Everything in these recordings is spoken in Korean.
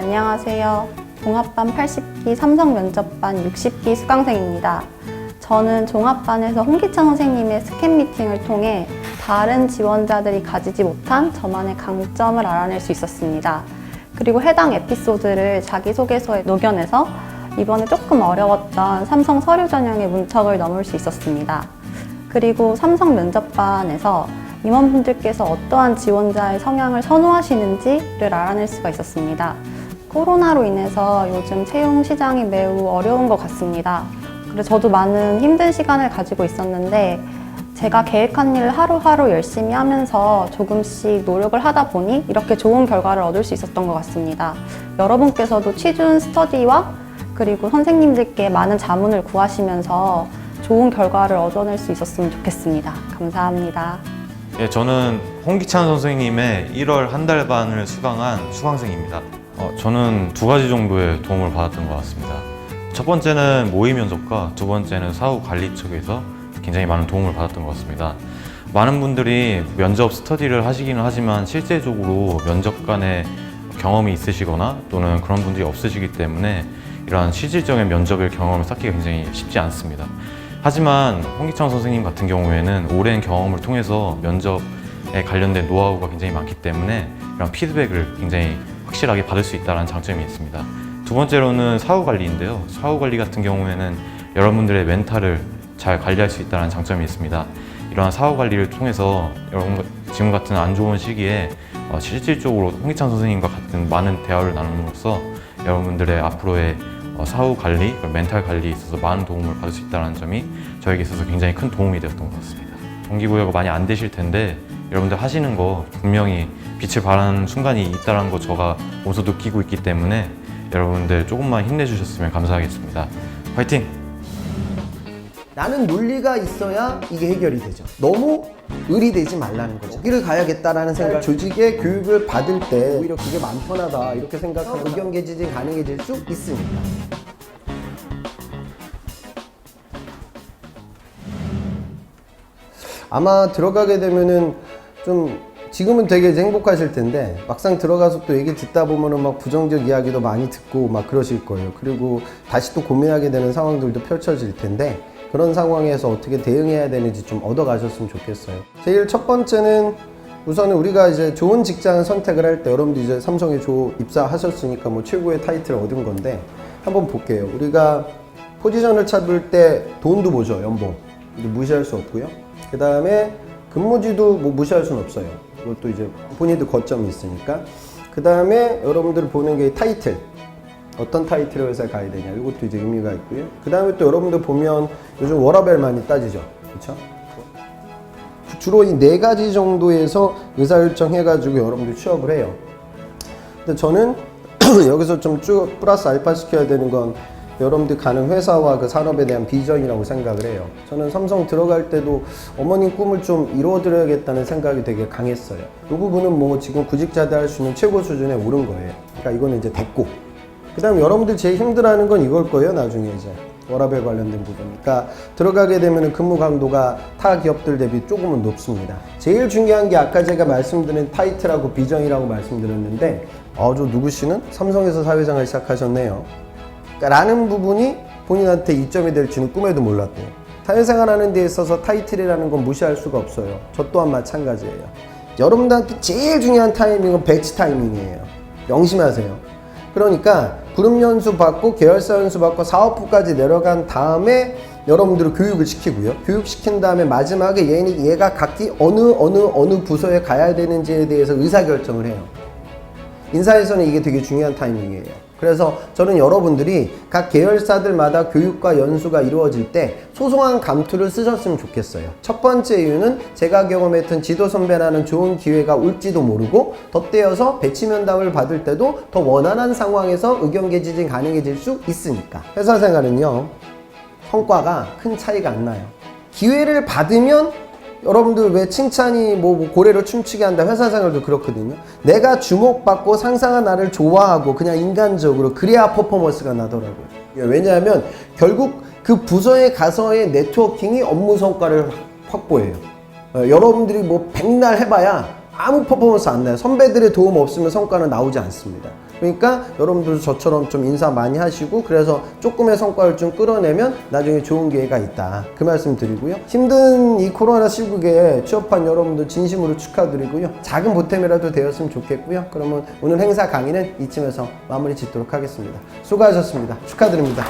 안녕하세요. 종합반 80기 삼성 면접반 60기 수강생입니다. 저는 종합반에서 홍기찬 선생님의 스캔 미팅을 통해 다른 지원자들이 가지지 못한 저만의 강점을 알아낼 수 있었습니다. 그리고 해당 에피소드를 자기소개서에 녹여내서 이번에 조금 어려웠던 삼성 서류 전형의 문턱을 넘을 수 있었습니다. 그리고 삼성 면접반에서 임원분들께서 어떠한 지원자의 성향을 선호하시는지를 알아낼 수가 있었습니다. 코로나로 인해서 요즘 채용 시장이 매우 어려운 것 같습니다. 그래서 저도 많은 힘든 시간을 가지고 있었는데 제가 계획한 일을 하루하루 열심히 하면서 조금씩 노력을 하다 보니 이렇게 좋은 결과를 얻을 수 있었던 것 같습니다. 여러분께서도 취준 스터디와 그리고 선생님들께 많은 자문을 구하시면서 좋은 결과를 얻어낼 수 있었으면 좋겠습니다. 감사합니다. 예, 저는 홍기찬 선생님의 1월 한 달 반을 수강한 수강생입니다. 어, 저는 두 가지 정도의 도움을 받았던 것 같습니다. 첫 번째는 모의 면접과 두 번째는 사후 관리 측에서 굉장히 많은 도움을 받았던 것 같습니다. 많은 분들이 면접 스터디를 하시기는 하지만 실제적으로 면접관의 경험이 있으시거나 또는 그런 분들이 없으시기 때문에 이러한 실질적인 면접의 경험을 쌓기가 굉장히 쉽지 않습니다. 하지만 홍기창 선생님 같은 경우에는 오랜 경험을 통해서 면접에 관련된 노하우가 굉장히 많기 때문에 이런 피드백을 굉장히 확실하게 받을 수 있다는 장점이 있습니다. 두 번째로는 사후 관리인데요. 사후 관리 같은 경우에는 여러분들의 멘탈을 잘 관리할 수 있다는 장점이 있습니다. 이러한 사후 관리를 통해서 여러분 지금 같은 안 좋은 시기에 어, 실질적으로 홍기창 선생님과 같은 많은 대화를 나눔으로써 여러분들의 앞으로의 어, 사후 관리, 멘탈 관리에 있어서 많은 도움을 받을 수 있다는 점이 저에게 있어서 굉장히 큰 도움이 되었던 것 같습니다. 동기부여가 많이 안 되실 텐데 여러분들 하시는 거 분명히 빛을 발하는 순간이 있다는 거 제가 몸소 느끼고 있기 때문에 여러분들 조금만 힘내주셨으면 감사하겠습니다. 화이팅! 나는 논리가 있어야 이게 해결이 되죠. 너무 의리되지 말라는 거죠. 여기를 가야겠다라는 생각. 조직의 교육을 받을 때 오히려 그게 마음 편하다 이렇게 생각하면 의견 개진이 가능해질 수 있습니다. 아마 들어가게 되면은 좀 지금은 되게 행복하실 텐데 막상 들어가서 또 얘기 듣다 보면은 막 부정적 이야기도 많이 듣고 막 그러실 거예요. 그리고 다시 또 고민하게 되는 상황들도 펼쳐질 텐데 그런 상황에서 어떻게 대응해야 되는지 좀 얻어가셨으면 좋겠어요. 제일 첫 번째는 우선은 우리가 이제 좋은 직장을 선택을 할 때 여러분들 이제 삼성에 조 입사하셨으니까 뭐 최고의 타이틀을 얻은 건데 한번 볼게요. 우리가 포지션을 찾을 때 돈도 보죠, 연봉. 무시할 수 없고요. 그 다음에 근무지도 뭐 무시할 수는 없어요. 이것도 이제 본인도 거점이 있으니까. 그 다음에 여러분들 보는 게 타이틀. 어떤 타이틀 회사에 가야 되냐. 이것도 이제 의미가 있고요. 그 다음에 또 여러분들 보면 요즘 워라벨 많이 따지죠. 그렇죠? 주로 이 네 가지 정도에서 의사결정 해가지고 여러분들 취업을 해요. 근데 저는 여기서 좀 쭉 플러스 알파 시켜야 되는 건 여러분들 가는 회사와 그 산업에 대한 비전이라고 생각을 해요. 저는 삼성 들어갈 때도 어머님 꿈을 좀 이루어드려야겠다는 생각이 되게 강했어요. 이 부분은 뭐 지금 구직자들 할 수 있는 최고 수준에 오른 거예요. 그러니까 이거는 이제 됐고. 그 다음에 여러분들 제일 힘들어하는 건 이걸 거예요, 나중에 이제. 워라벨 관련된 부분. 그러니까 들어가게 되면 근무 강도가 타 기업들 대비 조금은 높습니다. 제일 중요한 게 아까 제가 말씀드린 타이틀하고 비전이라고 말씀드렸는데, 어, 저 누구 씨는 삼성에서 사회생활 시작하셨네요. 라는 부분이 본인한테 이점이 될지는 꿈에도 몰랐대요. 사회생활 하는 데 있어서 타이틀이라는 건 무시할 수가 없어요. 저 또한 마찬가지예요. 여러분들한테 제일 중요한 타이밍은 배치 타이밍이에요. 명심하세요. 그러니까 그룹 연수 받고 계열사 연수 받고 사업부까지 내려간 다음에 여러분들을 교육을 시키고요. 교육시킨 다음에 마지막에 얘, 얘가 각기 어느 어느 어느 부서에 가야 되는지에 대해서 의사결정을 해요. 인사에서는 이게 되게 중요한 타이밍이에요. 그래서 저는 여러분들이 각 계열사들마다 교육과 연수가 이루어질 때 소소한 감투를 쓰셨으면 좋겠어요. 첫 번째 이유는 제가 경험했던 지도 선배라는 좋은 기회가 올지도 모르고 덧대어서 배치 면담을 받을 때도 더 원활한 상황에서 의견 개진이 가능해질 수 있으니까. 회사 생활은요, 성과가 큰 차이가 안 나요. 기회를 받으면 여러분들 왜 칭찬이 뭐, 뭐 고래를 춤추게 한다 회사 생활도 그렇거든요. 내가 주목받고 상상한 나를 좋아하고 그냥 인간적으로 그래야 퍼포먼스가 나더라고요. 왜냐하면 결국 그 부서에 가서의 네트워킹이 업무 성과를 확보해요. 어, 여러분들이 뭐 백날 해봐야 아무 퍼포먼스 안 나요. 선배들의 도움 없으면 성과는 나오지 않습니다. 그러니까 여러분들도 저처럼 좀 인사 많이 하시고 그래서 조금의 성과를 좀 끌어내면 나중에 좋은 기회가 있다. 그 말씀 드리고요. 힘든 이 코로나 시국에 취업한 여러분들 진심으로 축하드리고요. 작은 보탬이라도 되었으면 좋겠고요. 그러면 오늘 행사 강의는 이쯤에서 마무리 짓도록 하겠습니다. 수고하셨습니다. 축하드립니다.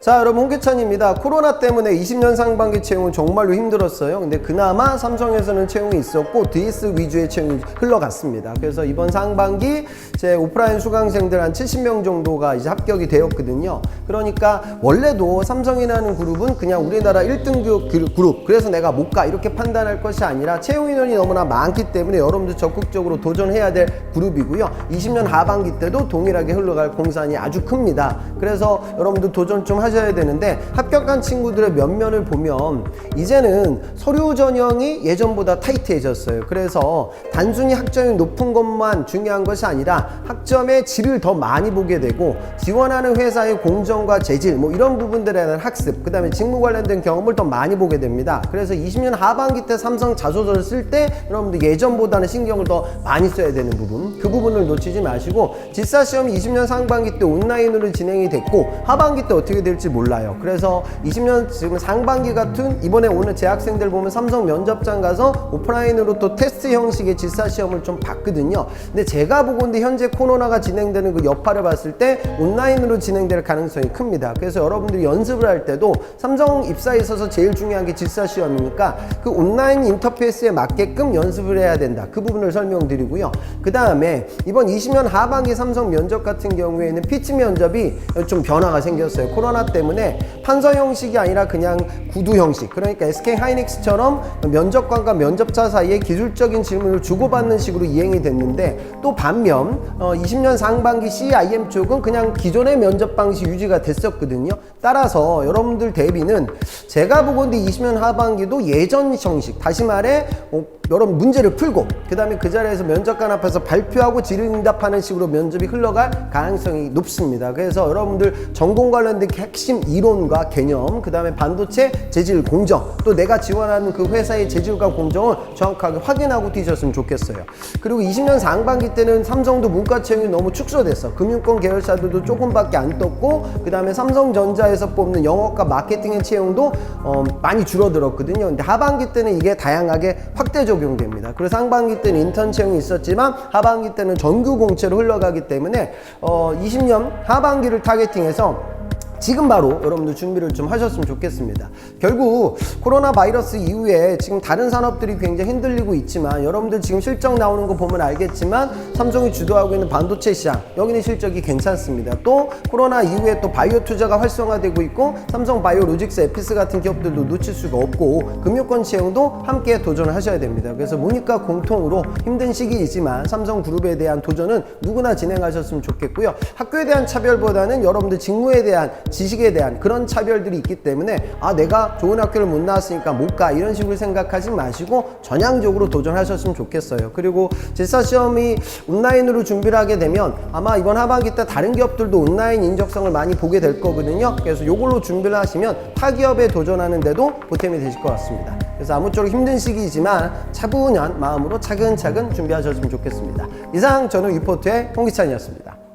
자 여러분 홍기찬입니다. 코로나 때문에 20년 상반기 채용은 정말로 힘들었어요. 근데 그나마 삼성에서는 채용이 있었고 DS 위주의 채용이 흘러갔습니다. 그래서 이번 상반기 제 오프라인 수강생들 한 70명 정도가 이제 합격이 되었거든요. 그러니까 원래도 삼성이라는 그룹은 그냥 우리나라 1등급 그룹 그래서 내가 못 가 이렇게 판단할 것이 아니라 채용 인원이 너무나 많기 때문에 여러분들 적극적으로 도전해야 될 그룹이고요. 20년 하반기 때도 동일하게 흘러갈 공산이 아주 큽니다. 그래서 여러분들 도전 좀 하 셔야 되는데 합격한 친구들의 면면을 보면 이제는 서류 전형이 예전보다 타이트해졌어요. 그래서 단순히 학점이 높은 것만 중요한 것이 아니라 학점의 질을 더 많이 보게 되고 지원하는 회사의 공정과 재질 뭐 이런 부분들에 대한 학습 그 다음에 직무 관련된 경험을 더 많이 보게 됩니다. 그래서 20년 하반기 때 삼성 자소서를 쓸 때 여러분들 예전보다는 신경을 더 많이 써야 되는 부분 그 부분을 놓치지 마시고 지사 시험이 20년 상반기 때 온라인으로 진행이 됐고 하반기 때 어떻게 될지 몰라요. 그래서 20년 지금 상반기 같은 이번에 오늘 재학생들 보면 삼성 면접장 가서 오프라인으로 또 테스트 형식의 지사 시험을 좀 봤거든요. 근데 제가 보건데 현재 코로나가 진행되는 그 여파를 봤을 때 온라인으로 진행될 가능성이 큽니다. 그래서 여러분들이 연습을 할 때도 삼성 입사에 있어서 제일 중요한 게 지사 시험이니까 그 온라인 인터페이스에 맞게끔 연습을 해야 된다. 그 부분을 설명드리고요. 그 다음에 이번 20년 하반기 삼성 면접 같은 경우에는 피치 면접이 좀 변화가 생겼어요. 코로나 때문에 판서 형식이 아니라 그냥 구두 형식. 그러니까 SK 하이닉스처럼 면접관과 면접자 사이에 기술적인 질문을 주고받는 식으로 이행이 됐는데 또 반면 어, 20년 상반기 CIM 쪽은 그냥 기존의 면접 방식 유지가 됐었거든요. 따라서 여러분들 대비는 제가 보건데 20년 하반기도 예전 형식 다시 말해 어, 여러분 문제를 풀고 그 다음에 그 자리에서 면접관 앞에서 발표하고 질의응답하는 식으로 면접이 흘러갈 가능성이 높습니다. 그래서 여러분들 전공 관련된 핵심 이론과 개념, 그 다음에 반도체 재질 공정, 또 내가 지원하는 그 회사의 재질과 공정을 정확하게 확인하고 뛰셨으면 좋겠어요. 그리고 20년 상반기 때는 삼성도 문과 채용이 너무 축소됐어. 금융권 계열사들도 조금밖에 안 떴고, 그 다음에 삼성전자에서 뽑는 영어과 마케팅의 채용도 어, 많이 줄어들었거든요. 근데 하반기 때는 이게 다양하게 확대 적용됩니다. 그래서 상반기 때는 인턴 채용이 있었지만 하반기 때는 정규 공채로 흘러가기 때문에 어, 20년 하반기를 타겟팅해서 지금 바로 여러분들 준비를 좀 하셨으면 좋겠습니다. 결국 코로나 바이러스 이후에 지금 다른 산업들이 굉장히 흔들리고 있지만 여러분들 지금 실적 나오는 거 보면 알겠지만 삼성이 주도하고 있는 반도체 시장 여기는 실적이 괜찮습니다. 또 코로나 이후에 또 바이오 투자가 활성화되고 있고 삼성 바이오 로직스 에피스 같은 기업들도 놓칠 수가 없고 금융권 채용도 함께 도전을 하셔야 됩니다. 그래서 모니까 공통으로 힘든 시기이지만 삼성 그룹에 대한 도전은 누구나 진행하셨으면 좋겠고요. 학교에 대한 차별보다는 여러분들 직무에 대한 지식에 대한 그런 차별들이 있기 때문에 아 내가 좋은 학교를 못 나왔으니까 못 가 이런 식으로 생각하지 마시고 전향적으로 도전하셨으면 좋겠어요. 그리고 제사 시험이 온라인으로 준비를 하게 되면 아마 이번 하반기 때 다른 기업들도 온라인 인적성을 많이 보게 될 거거든요. 그래서 이걸로 준비를 하시면 타 기업에 도전하는데도 보탬이 되실 것 같습니다. 그래서 아무쪼록 힘든 시기이지만 차분한 마음으로 차근차근 준비하셨으면 좋겠습니다. 이상 저는 위포트의 홍기찬이었습니다.